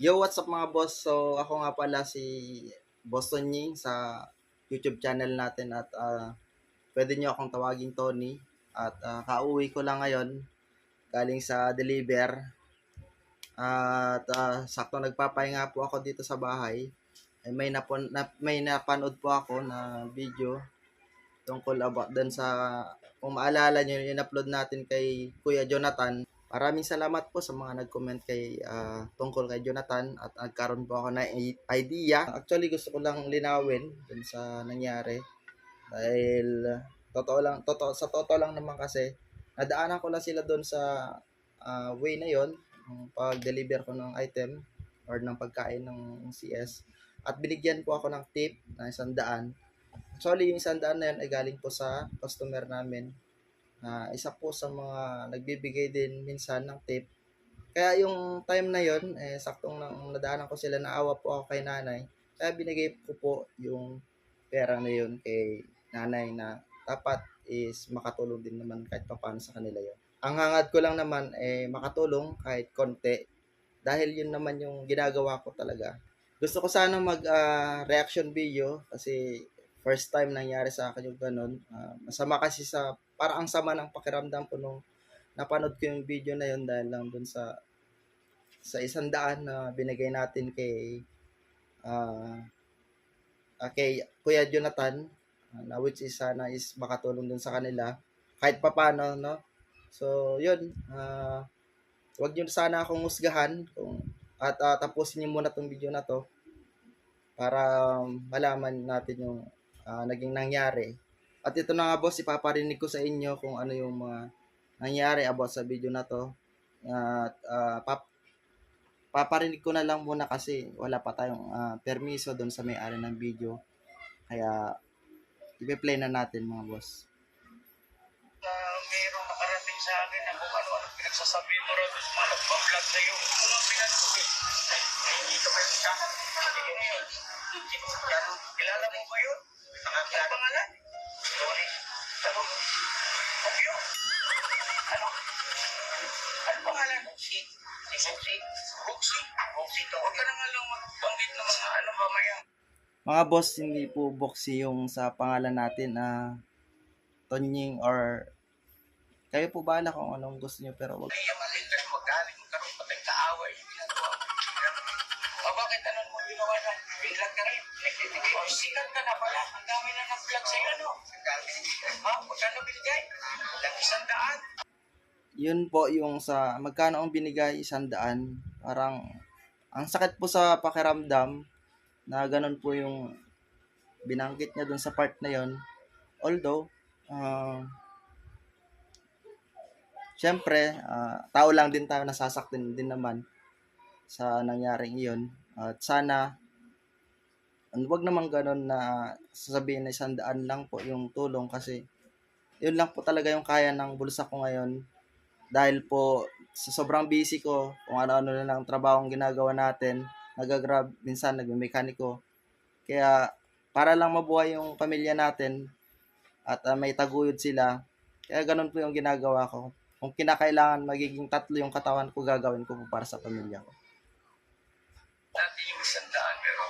Yo, what's up mga boss? So, ako nga pala si Boston Ying sa YouTube channel natin at ah, pwede nyo akong tawaging Tony. At ah, kauwi ko lang ngayon galing sa deliver. At ah, sakto nagpapahinga po ako dito sa bahay. Ay, may, napon, na, may napanood po ako na video tungkol about dun sa kung maalala nyo, in-upload natin kay Kuya Jonathan Maraming salamat po sa mga nag-comment kay ah, tungkol kay Jonathan at nagkaroon po ako i- idea. Actually gusto ko lang linawin dun sa nangyari dahil totoo lang totoo sa totoo lang naman kasi nadaanan ko lang sila doon sa ah, way na yon pag-deliver ko ng item or ng pagkain ng CS at binigyan po ako ng tip na isang daan. Actually, yung isang daan na yun ay galing po sa customer namin na isa po sa mga nagbibigay din minsan ng tip. Kaya yung time na yon eh, saktong nang nadaanan ko sila, naawa po ako kay nanay. Kaya binigay ko po yung pera na yun kay nanay na dapat is makatulong din naman kahit papaano sa kanila yon. Ang hangad ko lang naman eh makatulong kahit konti dahil yun naman yung ginagawa ko talaga. Gusto ko sana mag ah, reaction video kasi first time nangyari sa akin yung ganun. Ah, masama kasi sa, parang ang sama ng pakiramdam ko nung napanood ko yung video na yun dahil lang dun sa sa isang daan na binigay natin kay ah, kay Kuya Jonathan na which is sana is makatulong dun sa kanila kahit papano no so yun ah wag niyo sana akong husgahan kung at ah, tapusin niyo muna tong video na to para malaman natin yung ah, naging nangyari. At ito na nga boss, ipaparinig ko sa inyo kung ano yung mga nangyari about sa video na to. At ah, pap paparinig ko na lang muna kasi wala pa tayong ah, permiso doon sa may-ari ng video. Kaya ipe-play na natin mga boss. uh, mayroong nakarating sa akin na kung ano-ano pinagsasabi mo rin mga nagpa-vlog sa'yo. Kung ang Mga boss, hindi po boxy yung sa pangalan natin na Tonying or kayo po bahala kung anong gusto niyo pero wag Ay, maling ka magaling, magkaroon pa tayong kaaway. Mo. O bakit anong mo ginawa na? Biglag ka rin. O sikat ka na pala. Ang dami na nag-vlog sa'yo, ano? Ha? Magkano binigay? Lang isang daan. yun po yung sa magkano ang binigay isang daan parang ang sakit po sa pakiramdam na ganun po yung binanggit niya dun sa part na yon although uh, syempre ah, tao lang din tayo nasasaktin din naman sa nangyaring iyon. At sana wag naman ganun na sasabihin na isang daan lang po yung tulong kasi yun lang po talaga yung kaya ng bulsa ko ngayon. Dahil po sa sobrang busy ko, kung ano-ano na lang trabaho ang ginagawa natin, nagagrab, minsan nagme-mekaniko. Kaya para lang mabuhay yung pamilya natin at ah, may taguyod sila, kaya ganun po yung ginagawa ko. Kung kinakailangan magiging tatlo yung katawan ko, gagawin ko po para sa pamilya ko. Dati yung isang daan, pero...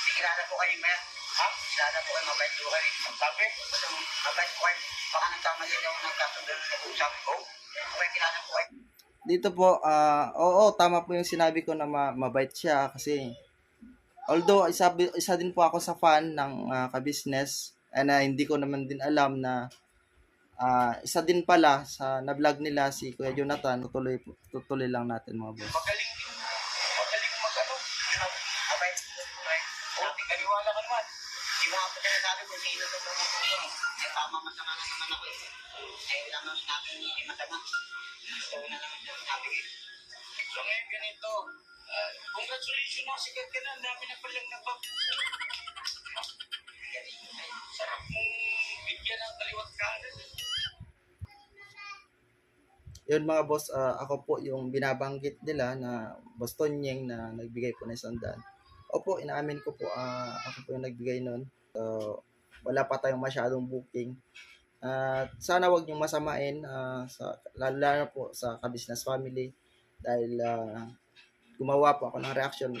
Hindi kilala po kayo, Mer. Ha? Kilala po kayo, mabait kayo. Sabi? Mabait po kayo. Baka nagkamali ako ng kasundo sa sabi ko. Okay, kilala po kayo. Dito po, ah, oo, tama po yung sinabi ko na ma- mabait siya kasi although isa, isa din po ako sa fan ng ah, ka-business and ah, hindi ko naman din alam na ah, isa din pala sa na-vlog nila si Kuya Jonathan, tutuloy, tutuloy lang natin mga boss. Din. Magaling eh. So ngayon ganito. ah, congratulations na, sikat ka. Ang dami na palang nabab. Sarap mong bigyan ng kaliwat kanan. Yun mga boss, ah, ako po yung binabanggit nila na Boston Yeng na nagbigay po ng isang daan. Opo, inaamin ko po, ah, ako po yung nagbigay nun. So, wala pa tayong masyadong booking. At sana wag niyong masamain ah, sa lalo na po sa ka-business family dahil ah, gumawa po ako ng reaction.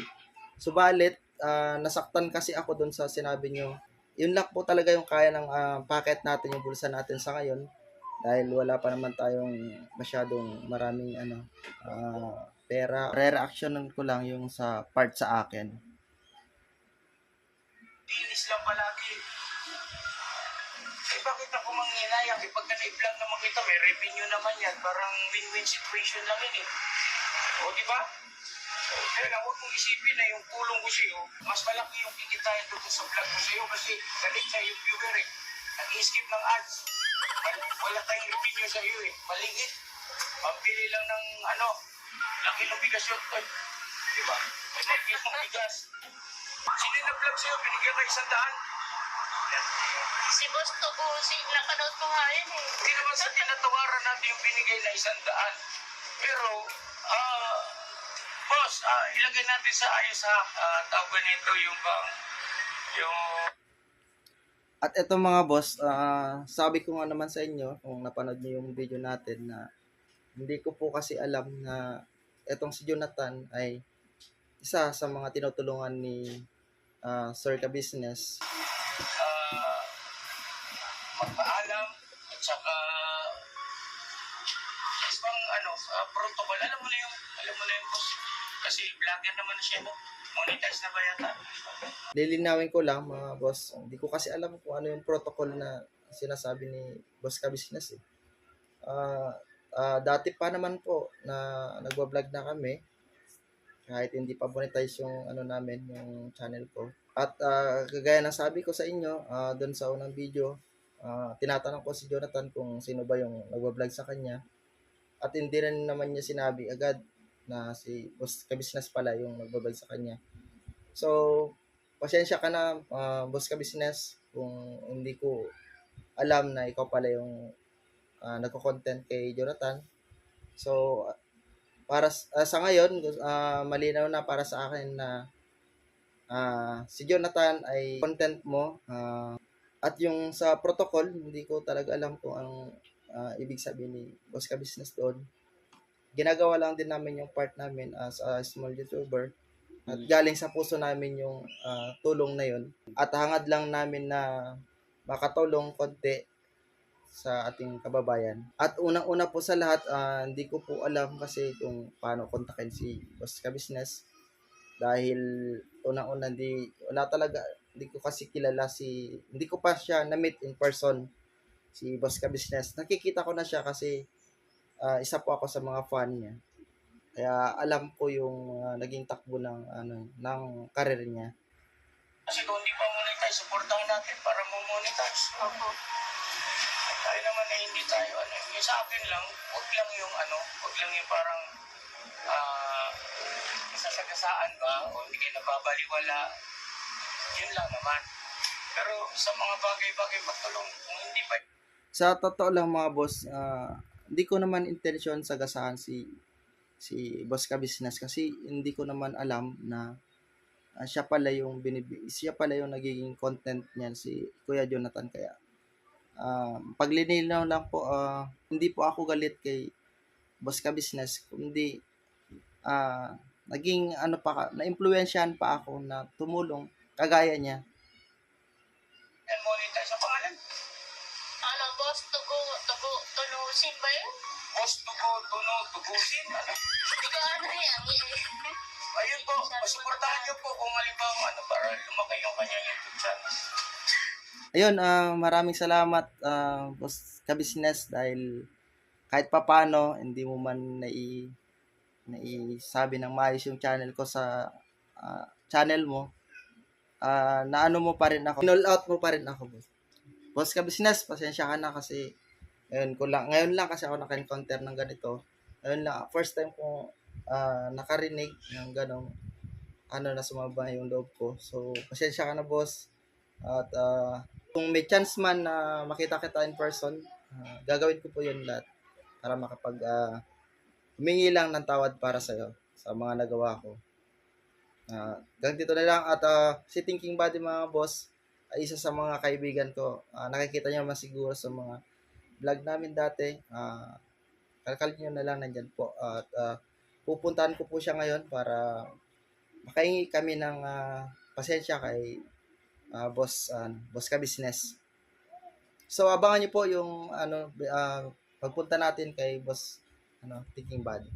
Subalit, ah, nasaktan kasi ako doon sa sinabi niyo. Yun lang po talaga yung kaya ng ah, packet natin, yung bulsa natin sa ngayon. Dahil wala pa naman tayong masyadong maraming ano, ah, pera. Re-reactionan ko lang yung sa part sa akin. Dinis lang palagi. Eh bakit ako manghinayang? Eh pagka na-vlog naman kita, may revenue naman yan. Parang win-win situation lang yun eh. O di ba? Kaya lang, huwag mong isipin na yung tulong ko sa'yo, mas malaki yung kikitain doon sa vlog ko sa'yo kasi galit sa yung viewer eh. Nag-skip ng ads. Wal- Wala tayong revenue sa'yo eh. Maligit. Pambili lang ng ano, laki ng bigas yun. Ay, di ba? Laki ng bigas. Sino yung nag-vlog sa'yo? Binigyan ka isang daan? Si Boss Togo, si napanood ko nga yun eh. Hindi naman sa tinatawaran natin yung binigay na isang daan. Pero, ah, boss, ah, ilagay natin sa ayos ha. Uh, tawag nito yung bang, yung At eto mga boss, ah, sabi ko nga naman sa inyo, kung napanood niyo yung video natin na hindi ko po kasi alam na etong si Jonathan ay isa sa mga tinutulungan ni ah, Sir Ka Business. ah, magpaalam at saka ibang ano, ah, protocol. Alam mo na yung, alam mo na yung boss. Kasi vlogger naman na siya, no? Monetize na ba yata? Lilinawin ko lang mga boss, hindi ko kasi alam kung ano yung protocol na sinasabi ni Boss Ka Business eh. Ah, ah, dati pa naman po na nagwa-vlog na kami kahit hindi pa monetize yung ano namin, yung channel ko. At ah, kagaya ng sabi ko sa inyo, ah, doon sa unang video, ah, tinatanong ko si Jonathan kung sino ba yung nagwa-vlog sa kanya. At hindi rin naman niya sinabi agad na si Boss Ka-Business pala yung nagwa-vlog sa kanya. So, pasensya ka na, ah, Boss Ka-Business, kung hindi ko alam na ikaw pala yung ah, nagko-content kay Jonathan. So, para ah, sa ngayon, ah, malinaw na para sa akin na ah, si Jonathan ay content mo ah, at yung sa protocol, hindi ko talaga alam kung ang ah, ibig sabihin ni Boss Ka Business doon. Ginagawa lang din namin yung part namin as a small YouTuber at galing sa puso namin yung ah, tulong na yun at hangad lang namin na makatulong konti sa ating kababayan. At unang-una po sa lahat, ah, hindi ko po alam kasi kung paano kontakin si Boss Ka Business. Dahil unang-una, hindi, wala talaga, hindi ko kasi kilala si, hindi ko pa siya na-meet in person, si Boss Ka Business. Nakikita ko na siya kasi ah, isa po ako sa mga fan niya. Kaya alam ko yung ah, naging takbo ng, ano, ng karir niya. Kasi kung hindi pa monetize, supportahan natin para mo monetize. Opo. Tayo naman na hindi tayo, ano, yung sa akin lang, wag lang yung ano, wag lang yung parang, ah, sasagasaan ba, o hindi kayo nababaliwala, yun lang naman. Pero sa mga bagay-bagay, magtulong, kung hindi pa, sa totoo lang mga boss, ah, hindi ko naman intensyon sa gasahan si si boss ka business kasi hindi ko naman alam na ah, siya pala yung binibi, siya pala yung nagiging content niyan si Kuya Jonathan kaya ah, paglilinaw lang po ah, hindi po ako galit kay boss ka business kundi ah, naging ano pa ka- na-impluwensyahan pa ako na tumulong kagaya niya monetize ang pangalan. Ano, Boss Togo, Togo, Tunusin ba yun? Boss Tugo, Tuno, Tugusin, ano. Hindi ko ano yan. eh. Ayun po, masuportahan niyo po kung halimbawa ano, para lumaki yung kanyang YouTube channel. Ayun, ah, maraming salamat ah, boss ka business dahil kahit papano hindi mo man nai naisabi ng maayos yung channel ko sa ah, channel mo. Ah, naano mo pa rin ako. Null out mo pa rin ako, boss. Boss ka business, pasensya ka na kasi ngayon ko lang ngayon lang kasi ako naka-encounter ng ganito. Ngayon lang first time ko ah, nakarinig ng ganong ano na sumaba yung loob ko. So, pasensya ka na, boss. At ah, kung may chance man na makita kita in person, ah, gagawin ko po yun lahat para makapag ah, humingi lang ng tawad para sa'yo sa mga nagawa ko. Uh, dito na lang at ah, si Thinking Body mga boss ay isa sa mga kaibigan ko. Ah, nakikita niyo naman siguro sa mga vlog namin dati. Ah, kalkal nyo na lang nandyan po. At ah, pupuntahan ko po siya ngayon para makahingi kami ng ah, pasensya kay ah, boss ah, boss ka business. So abangan niyo po yung ano ah, pagpunta natin kay boss ano Thinking Bad.